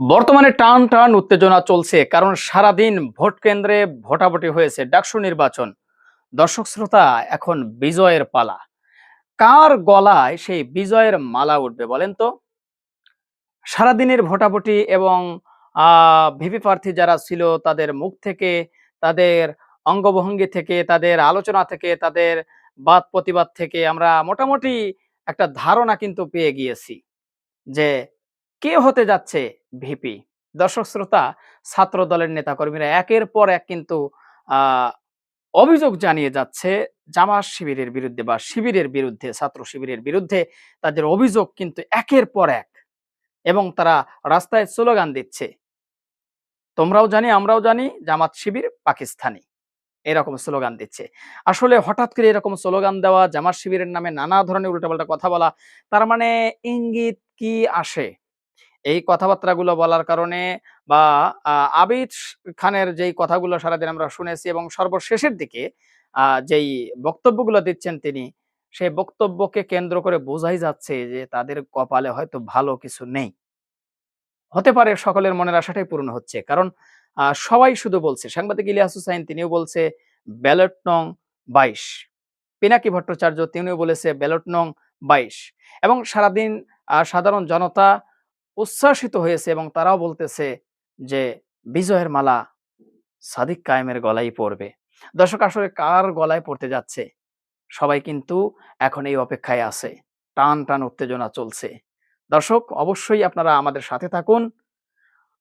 বর্তমানে টান টান উত্তেজনা চলছে, কারণ সারাদিন ভোট কেন্দ্রে ভোটাভুটি হয়েছে ডাকসু নির্বাচন। দর্শক শ্রোতা, এখন বিজয়ের পালা। কার গলায় সেই বিজয়ের মালা উঠবে বলেন তো? সারাদিনের ভোটাভুটি এবং ভিপি প্রার্থী যারা ছিল তাদের মুখ থেকে, তাদের অঙ্গভঙ্গি থেকে, তাদের আলোচনা থেকে, তাদের বাদ প্রতিবাদ থেকে আমরা মোটামুটি একটা ধারণা কিন্তু পেয়ে গিয়েছি যে কে হতে যাচ্ছে? ভিপি। দর্শক, শ্রোতা, ছাত্র দলের নেতাকর্মীরা একের পর এক কিন্তু অভিযোগ জানিয়ে যাচ্ছে জামাত শিবিরের বিরুদ্ধে বা শিবিরের বিরুদ্ধে, ছাত্র শিবিরের বিরুদ্ধে তাদের অভিযোগ কিন্তু একের পর এক এবং তারা রাস্তায় স্লোগান দিচ্ছে। তোমরাও জানি, আমরাও জানি, জামাত শিবির পাকিস্তানি। এরকম স্লোগান দিচ্ছে। আসলে হঠাৎ করে এরকম স্লোগান দেওয়া, জামাত শিবিরের নামে নানা ধরনের উল্টাপাল্টা কথা বলা, তার মানে ইঙ্গিত কি আসে? এই কথাবার্তাগুলো বলার কারণে বা আবিদ খানের যেই কথাগুলো সারাদিন আমরা শুনেছি এবং সর্বশেষের দিকে যেই বক্তব্যগুলো দিচ্ছেন তিনি সেই বক্তব্যকে কেন্দ্র করে বোঝাই যাচ্ছে যে তাদের কপালে হয়তো ভালো কিছু নেই। হতে পারে সকলের মনের আশাটাই পূর্ণ হচ্ছে, কারণ সবাই শুধু বলছে, সাংবাদিক ইলিয়াস হুসাইন তিনিও বলছে, ব্যালট নং বাইশ। পিনাকি ভট্টাচার্য তিনিও বলেছে, ব্যালট নং বাইশ। এবং সারাদিন সাধারণ জনতা উচ্ছ্বাসিত হয়েছে এবং তারাও বলতেছে যে, বিজয়ের মালা সাদিক কায়েমের গলায় পড়বে। দর্শক, আসলে কার গলায় পড়তে যাচ্ছে? সবাই কিন্তু এখন এই অপেক্ষায় আছে। টান টান উত্তেজনা চলছে। দর্শক, অবশ্যই আপনারা আমাদের সাথে থাকুন।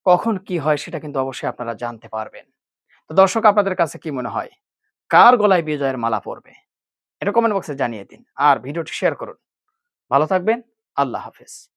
কখন কি হয় সেটা কিন্তু অবশ্যই আপনারা জানতে পারবেন। তো দর্শক, আপনাদের কাছে কি মনে হয়? কার গলায় বিজয়ের মালা পড়বে? এটা কমেন্ট বক্সে জানিয়ে দিন। আর ভিডিওটি শেয়ার করুন। ভালো থাকবেন। আল্লাহ হাফেজ।